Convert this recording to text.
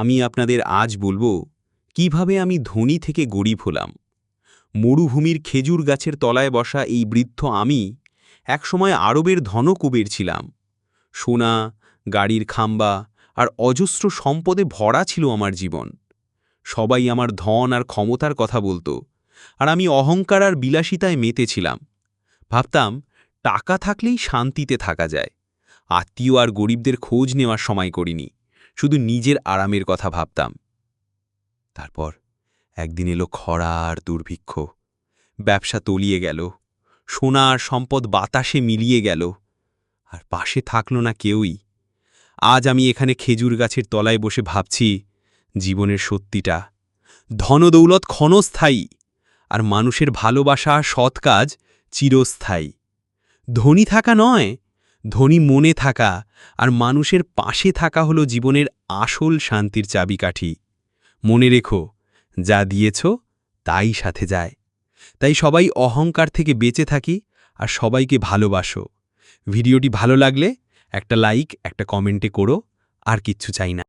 আমি আপনাদের আজ বলব, কীভাবে আমি ধনী থেকে গরিব হলাম। মরুভূমির খেজুর গাছের তলায় বসা এই বৃদ্ধ আমি একসময় আরবের ধনকুবের ছিলাম। সোনা, গাড়ির খাম্বা আর অজস্র সম্পদে ভরা ছিল আমার জীবন। সবাই আমার ধন আর ক্ষমতার কথা বলতো আর আমি অহংকার আর বিলাসিতায় মেতেছিলাম ভাবতাম, টাকা থাকলেই শান্তিতে থাকা যায়। আত্মীয় আর গরিবদের খোঁজ নেওয়ার সময় করিনি। শুধু নিজের আরামের কথা ভাবতাম। তারপর একদিন এলো খরা আর দুর্ভিক্ষ। ব্যবসা তলিয়ে গেল। সোনা আর সম্পদ বাতাসে মিলিয়ে গেল। আর পাশে থাকল না কেউই। আজ আমি এখানে খেজুর গাছের তলায় বসে ভাবছি, জীবনের সত্যিটা। ধনদৌলত ক্ষণস্থায়ী, আর মানুষের ভালোবাসা সৎ কাজ চিরস্থায়ী। ধনী থাকা নয় ধনী মনে থাকা আর মানুষের পাশে থাকা হলো জীবনের আসল শান্তির চাবিকাঠি। মনে রেখো, যা দিয়েছ তাই সাথে যায়। তাই সবাই অহংকার থেকে বেঁচে থাকি আর সবাইকে ভালোবাসো। ভিডিওটি ভালো লাগলে একটা লাইক, একটা কমেন্টে করো, আর কিচ্ছু চাই না।